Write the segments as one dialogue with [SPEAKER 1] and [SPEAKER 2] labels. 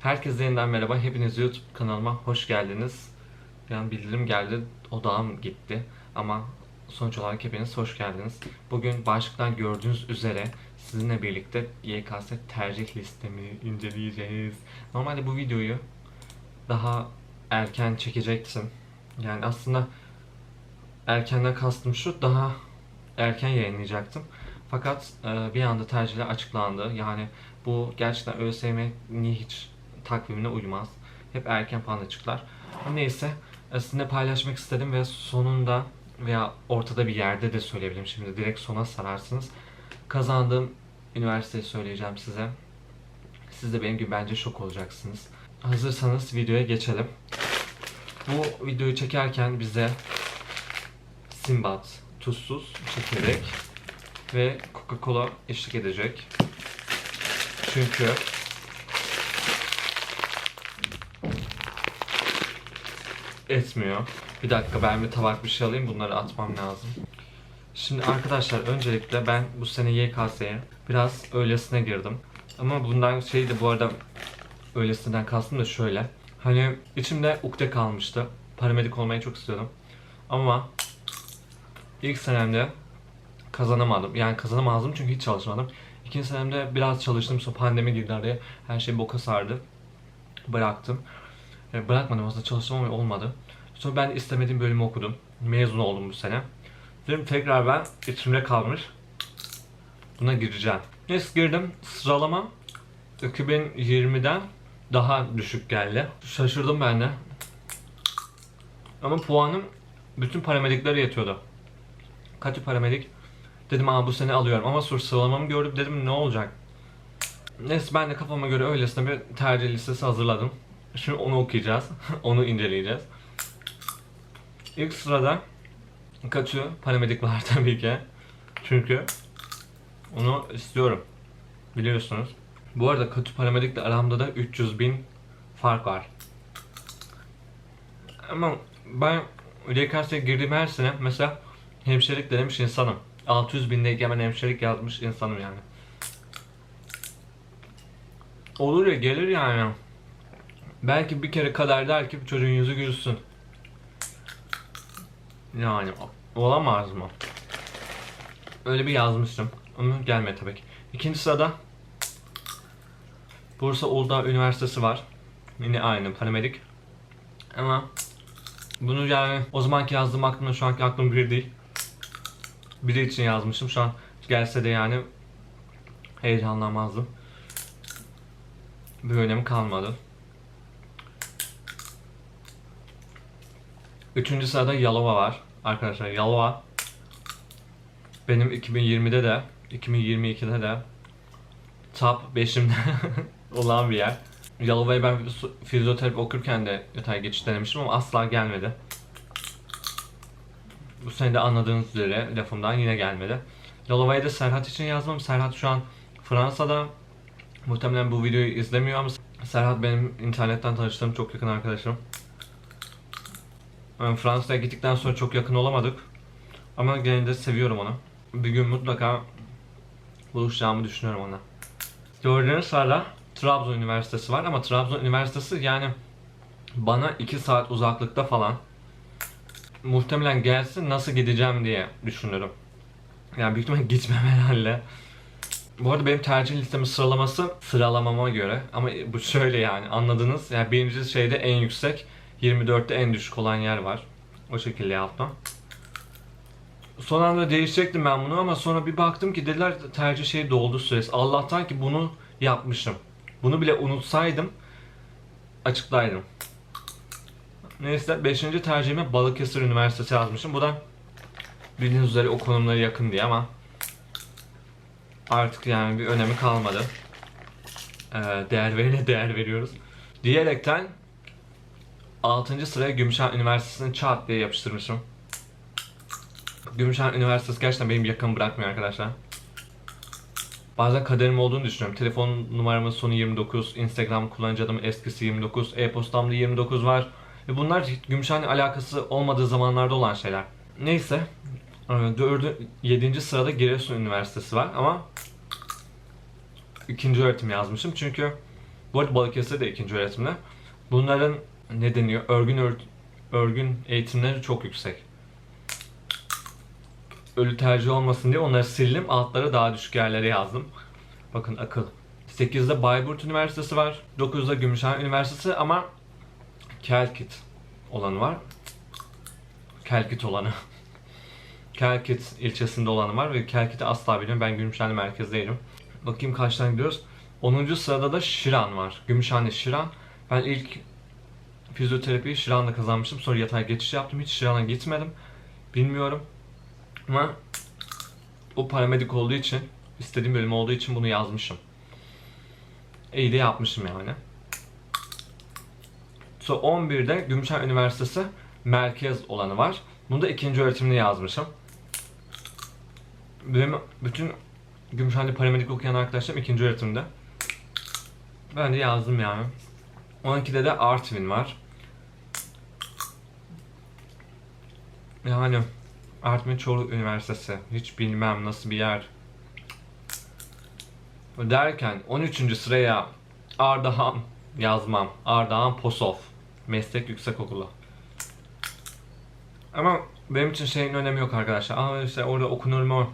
[SPEAKER 1] Herkese yeniden merhaba. Hepiniz YouTube kanalıma hoş geldiniz. Yani bildirim geldi, odağım gitti. Ama sonuç olarak hepiniz hoş geldiniz. Bugün başlıktan gördüğünüz üzere sizinle birlikte YKS tercih listemi inceleyeceğiz. Normalde bu videoyu daha erken çekecektim. Yani aslında erkenden kastım şu, daha erken yayınlayacaktım. Fakat e, bir anda tercihler açıklandı. Yani bu gerçekten ÖSYM niye hiç takvimine uymaz. Hep erken falan açıklar. Neyse e, sizinle paylaşmak istedim ve sonunda veya ortada bir yerde de söyleyebilirim şimdi. Direkt sona sararsınız. Kazandığım üniversiteyi söyleyeceğim size. Siz de benim gibi bence şok olacaksınız. Hazırsanız videoya geçelim. Bu videoyu çekerken bize Simbat, tuzsuz çekirdek ve Coca-Cola eşlik edecek. Çünkü etmiyor. Bir dakika ben bir tabak bir şey alayım bunları atmam lazım. Şimdi arkadaşlar öncelikle ben bu sene YKS'ye biraz öylesine girdim. Ama bundan şey de bu arada öylesinden kastım da şöyle. Hani içimde ukde kalmıştı. Paramedik olmayı çok istiyordum. Ama ilk senemde kazanamadım. Yani kazanamazdım çünkü hiç çalışmadım. İkinci senemde biraz çalıştım. Sonra pandemi girdi araya. Her şey boka sardı. Bıraktım. E, bırakmadım aslında çalıştım ama olmadı. Sonra ben istemediğim bölümü okudum. Mezun oldum bu sene. Dedim tekrar ben içimde kalmış. Buna gireceğim. Neyse girdim. Sıralama 2020'den daha düşük geldi. Şaşırdım ben de. Ama puanım bütün paramediklere yetiyordu. Kaç paramedik? Dedim aa bu sene alıyorum ama sonra sıralamamı gördüm dedim ne olacak? Neyse ben de kafama göre öylesine bir tercih listesi hazırladım. Şimdi onu okuyacağız. onu inceleyeceğiz. İlk sırada Katü paramedik var tabii ki. Çünkü onu istiyorum. Biliyorsunuz. Bu arada Katü paramedikle aramda da 300 bin fark var. Ama ben YKS'ye girdiğim her sene mesela hemşirelik denemiş insanım. 600 bindeyken ben hemşirelik yazmış insanım yani. Olur ya gelir yani. Belki bir kere kader der ki çocuğun yüzü gülsün. Yani olamaz mı? Öyle bir yazmıştım. Ama gelmedi tabii ki. İkinci sırada Bursa Uludağ Üniversitesi var. Yine aynı paramedik. Ama bunu yani o zamanki yazdığım aklımda şu anki aklım bir değil. Biri için yazmışım. Şu an gelse de yani heyecanlanmazdım. Bir önemi kalmadı. Üçüncü sırada Yalova var. Arkadaşlar Yalova benim 2020'de de 2022'de de top 5'imde olan bir yer. Yalova'yı ben fizyoterapi okurken de yatay geçiş denemiştim ama asla gelmedi. Bu sene de anladığınız üzere lafımdan yine gelmedi. Yalova'ya da Serhat için yazmam. Serhat şu an Fransa'da. Muhtemelen bu videoyu izlemiyor ama Serhat benim internetten tanıştığım çok yakın arkadaşım. Yani Fransa'ya gittikten sonra çok yakın olamadık. Ama gene de seviyorum onu. Bir gün mutlaka buluşacağımı düşünüyorum ona. Gördüğünüz sırada Trabzon Üniversitesi var ama Trabzon Üniversitesi yani bana 2 saat uzaklıkta falan. Muhtemelen gelsin nasıl gideceğim diye düşünürüm. Yani büyük ihtimalle gitmem herhalde. Bu arada benim tercih listemin sıralaması sıralamama göre. Ama bu şöyle yani anladınız. Yani birinci şeyde en yüksek, 24'te en düşük olan yer var. O şekilde yaptım. Son anda değişecektim ben bunu ama sonra bir baktım ki dediler tercih şey doldu süresi. Allah'tan ki bunu yapmışım. Bunu bile unutsaydım açıklaydım. Neyse 5. tercihime Balıkesir Üniversitesi yazmışım. Bu da bildiğiniz üzere o konumlara yakın diye ama artık yani bir önemi kalmadı. Ee, değer verene değer veriyoruz. Diyerekten 6. sıraya Gümüşhane Üniversitesi'ni çat diye yapıştırmışım. Gümüşhane Üniversitesi gerçekten benim yakın bırakmıyor arkadaşlar. Bazen kaderim olduğunu düşünüyorum. Telefon numaramın sonu 29, Instagram kullanıcı adımı eskisi 29, e-postamda 29 var. Ve bunlar Gümüşhane alakası olmadığı zamanlarda olan şeyler. Neyse. 4. 7. sırada Giresun Üniversitesi var ama ikinci öğretim yazmışım çünkü Bu arada Balıkesir de ikinci öğretimde. Bunların ne deniyor? Örgün ör- örgün eğitimleri çok yüksek. Ölü tercih olmasın diye onları sildim. Altlara daha düşük yerlere yazdım. Bakın akıl. 8'de Bayburt Üniversitesi var. 9'da Gümüşhane Üniversitesi ama Kelkit olanı var. Kelkit olanı. Kelkit ilçesinde olanı var ve Kelkit'i asla bilmiyorum. Ben Gümüşhane merkezdeydim. Bakayım kaçtan gidiyoruz. 10. sırada da Şiran var. Gümüşhane Şiran. Ben ilk fizyoterapiyi Şiran'da kazanmıştım. Sonra yatay geçiş yaptım. Hiç Şiran'a gitmedim. Bilmiyorum. Ama o paramedik olduğu için, istediğim bölüm olduğu için bunu yazmışım. İyi de yapmışım yani. Sonra 11'de Gümüşhane Üniversitesi merkez olanı var. Bunu da ikinci öğretimini yazmışım. Benim bütün Gümüşhane'de paramedik okuyan arkadaşlarım ikinci öğretimde. Ben de yazdım yani. 12'de de Artvin var. Yani Artvin Çorlu Üniversitesi. Hiç bilmem nasıl bir yer. Derken 13. sıraya Ardahan yazmam. Ardahan Posov. Meslek Yüksekokulu. Ama benim için şeyin önemi yok arkadaşlar. Ama işte orada okunur mu?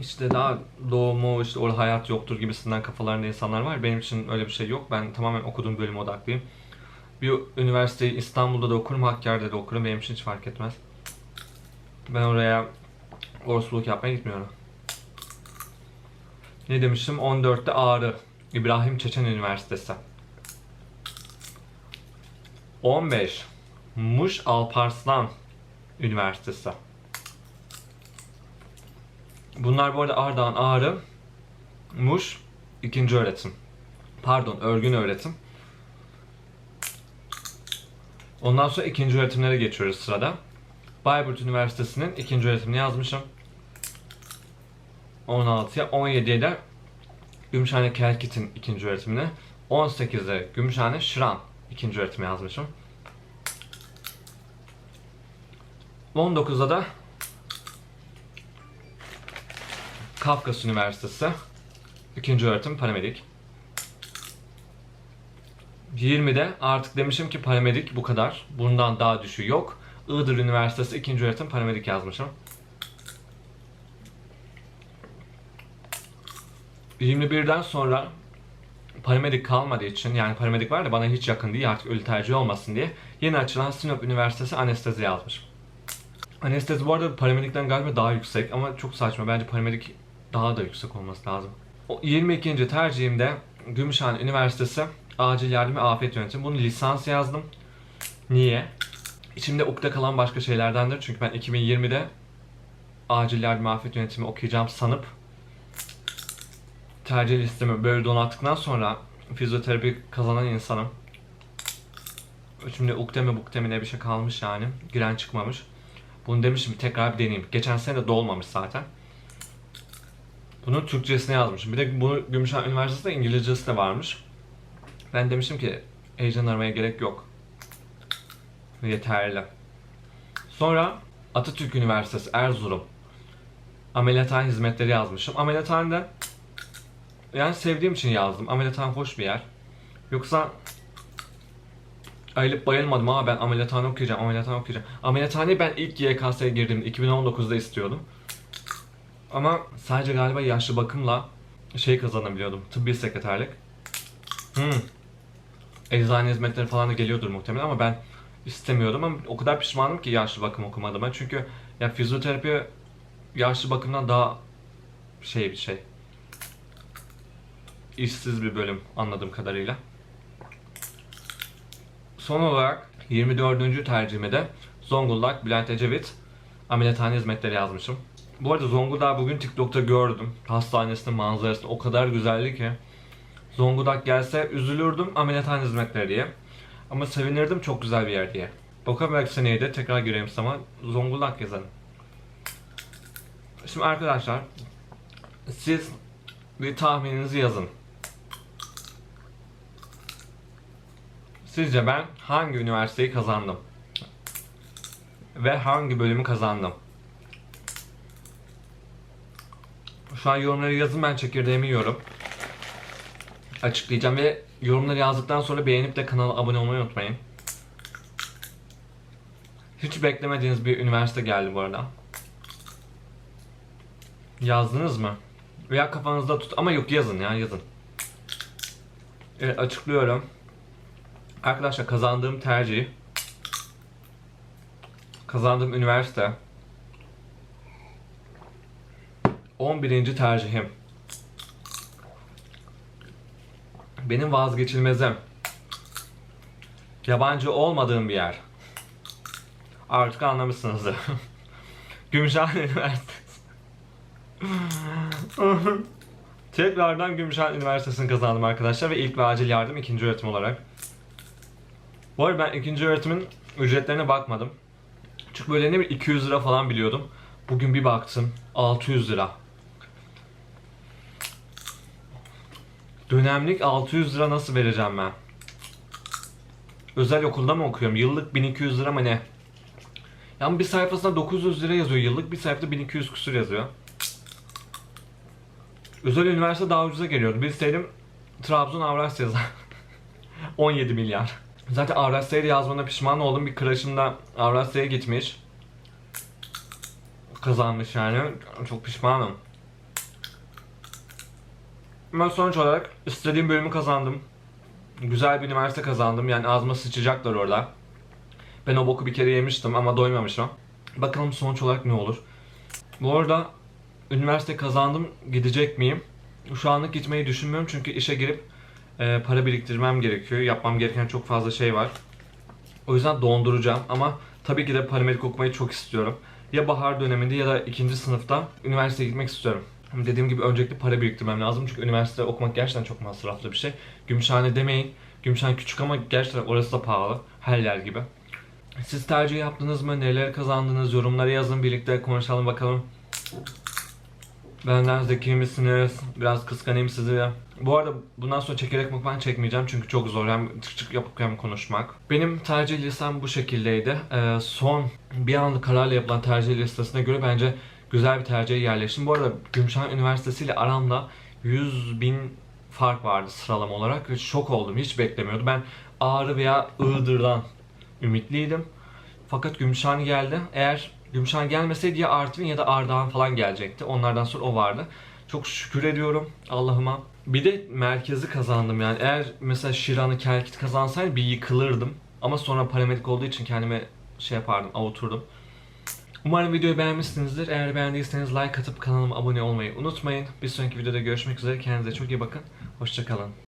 [SPEAKER 1] İşte daha doğumu, işte orada hayat yoktur gibisinden kafalarında insanlar var. Benim için öyle bir şey yok. Ben tamamen okuduğum bölüme odaklıyım. Bir üniversiteyi İstanbul'da da okurum, Hakkari'de de okurum. Benim için hiç fark etmez. Ben oraya orospuluk yapmaya gitmiyorum. Ne demiştim? 14'te Ağrı. İbrahim Çeçen Üniversitesi. 15. Muş Alparslan Üniversitesi. Bunlar bu arada Ardahan, Ağrı, Muş, ikinci öğretim. Pardon, örgün öğretim. Ondan sonra ikinci öğretimlere geçiyoruz sırada. Bayburt Üniversitesi'nin ikinci öğretimini yazmışım. 16'ya 17'ye de Gümüşhane Kelkit'in ikinci öğretimini. 18'de Gümüşhane Şıran ikinci öğretimi yazmışım. 19'da da Kafkas Üniversitesi ikinci öğretim paramedik. 20'de artık demişim ki paramedik bu kadar. Bundan daha düşüğü yok. Iğdır Üniversitesi ikinci öğretim paramedik yazmışım. 21'den sonra paramedik kalmadığı için yani paramedik var da bana hiç yakın değil artık ölü tercih olmasın diye yeni açılan Sinop Üniversitesi anestezi yazmışım. Anestezi bu arada paramedikten galiba daha yüksek ama çok saçma. Bence paramedik daha da yüksek olması lazım. O 22. tercihimde Gümüşhane Üniversitesi Acil Yardım ve Afet Yönetimi. Bunu lisans yazdım. Niye? İçimde ukde kalan başka şeylerdendir. Çünkü ben 2020'de Acil Yardım ve Afet Yönetimi okuyacağım sanıp tercih listemi böyle donattıktan sonra fizyoterapi kazanan insanım. Şimdi ukde mi bukde mi ne bir şey kalmış yani. Giren çıkmamış. Bunu demişim tekrar bir deneyeyim. Geçen sene de dolmamış zaten. Bunun Türkçesine yazmışım. Bir de bunu Gümüşhane Üniversitesi'nde İngilizcesi de varmış. Ben demiştim ki heyecan aramaya gerek yok. Yeterli. Sonra Atatürk Üniversitesi Erzurum ameliyathane hizmetleri yazmışım. Ameliyathanede yani sevdiğim için yazdım. Ameliyathane hoş bir yer. Yoksa ayılıp bayılmadım ama ben ameliyathane okuyacağım, ameliyathane okuyacağım. Ameliyathaneyi ben ilk YKS'ye girdiğimde 2019'da istiyordum. Ama sadece galiba yaşlı bakımla şey kazanabiliyordum. Tıbbi sekreterlik. Hmm. Eczane hizmetleri falan da geliyordur muhtemelen ama ben istemiyordum ama o kadar pişmanım ki yaşlı bakım okumadığıma. Çünkü ya fizyoterapi yaşlı bakımdan daha şey bir şey. İşsiz bir bölüm anladığım kadarıyla. Son olarak 24. tercihime de Zonguldak Bülent Ecevit ameliyathane hizmetleri yazmışım. Bu arada Zonguldak'ı bugün TikTok'ta gördüm. Hastanesinin manzarası o kadar güzeldi ki. Zonguldak gelse üzülürdüm ameliyathane hizmetleri diye. Ama sevinirdim çok güzel bir yer diye. Bakalım seneye de tekrar göreyim ama Zonguldak yazalım. Şimdi arkadaşlar siz bir tahmininizi yazın. Sizce ben hangi üniversiteyi kazandım? Ve hangi bölümü kazandım? Şu an yorumları yazın ben çekirdeğimi yiyorum. açıklayacağım ve yorumları yazdıktan sonra beğenip de kanala abone olmayı unutmayın. Hiç beklemediğiniz bir üniversite geldi bu arada. Yazdınız mı? Veya kafanızda tut ama yok yazın ya yazın. Evet açıklıyorum. Arkadaşlar kazandığım tercih kazandığım üniversite 11. tercihim. Benim vazgeçilmezim. Yabancı olmadığım bir yer. Artık anlamışsınızdır. Gümüşhane Üniversitesi. Tekrardan Gümüşhane Üniversitesi'ni kazandım arkadaşlar ve ilk ve acil yardım ikinci öğretim olarak. Bu arada ben ikinci öğretimin ücretlerine bakmadım. Çünkü böyle ne bir 200 lira falan biliyordum. Bugün bir baktım 600 lira. Dönemlik 600 lira nasıl vereceğim ben? Özel okulda mı okuyorum? Yıllık 1200 lira mı ne? Yani bir sayfasında 900 lira yazıyor yıllık, bir sayfada 1200 küsür yazıyor. Özel üniversite daha ucuza geliyordu. Bilseydim Trabzon Avrasya yazar. 17 milyar. Zaten Avrasya'yı yazmana pişman oldum. Bir crush'ım da Avrasya'ya gitmiş. Kazanmış yani. Çok pişmanım. Ben sonuç olarak istediğim bölümü kazandım. Güzel bir üniversite kazandım. Yani ağzıma sıçacaklar orada. Ben o boku bir kere yemiştim ama doymamışım. Bakalım sonuç olarak ne olur. Bu arada üniversite kazandım. Gidecek miyim? Şu anlık gitmeyi düşünmüyorum çünkü işe girip e, para biriktirmem gerekiyor. Yapmam gereken çok fazla şey var. O yüzden donduracağım ama tabii ki de paramedik okumayı çok istiyorum. Ya bahar döneminde ya da ikinci sınıfta üniversiteye gitmek istiyorum. Dediğim gibi öncelikle para biriktirmem lazım çünkü üniversite okumak gerçekten çok masraflı bir şey. Gümüşhane demeyin. Gümüşhane küçük ama gerçekten orası da pahalı. Her yer gibi. Siz tercih yaptınız mı? Neler kazandınız? Yorumlara yazın. Birlikte konuşalım bakalım. Benden zeki misiniz? Biraz kıskanayım sizi. Bu arada bundan sonra çekerek mukbang çekmeyeceğim çünkü çok zor hem çık çık yapıp hem konuşmak. Benim tercih listem bu şekildeydi. Ee, son bir anlık kararla yapılan tercih listesine göre bence güzel bir tercihe yerleştim. Bu arada Gümüşhane Üniversitesi ile aramda 100 bin fark vardı sıralama olarak. Ve Şok oldum. Hiç beklemiyordum. Ben Ağrı veya Iğdır'dan ümitliydim. Fakat Gümüşhane geldi. Eğer Gümüşhane gelmeseydi ya Artvin ya da Ardahan falan gelecekti. Onlardan sonra o vardı. Çok şükür ediyorum Allah'ıma. Bir de merkezi kazandım yani. Eğer mesela Şiran'ı Kelkit kazansaydı bir yıkılırdım. Ama sonra paramedik olduğu için kendime şey yapardım, avuturdum. Umarım videoyu beğenmişsinizdir. Eğer beğendiyseniz like atıp kanalıma abone olmayı unutmayın. Bir sonraki videoda görüşmek üzere. Kendinize çok iyi bakın. Hoşçakalın.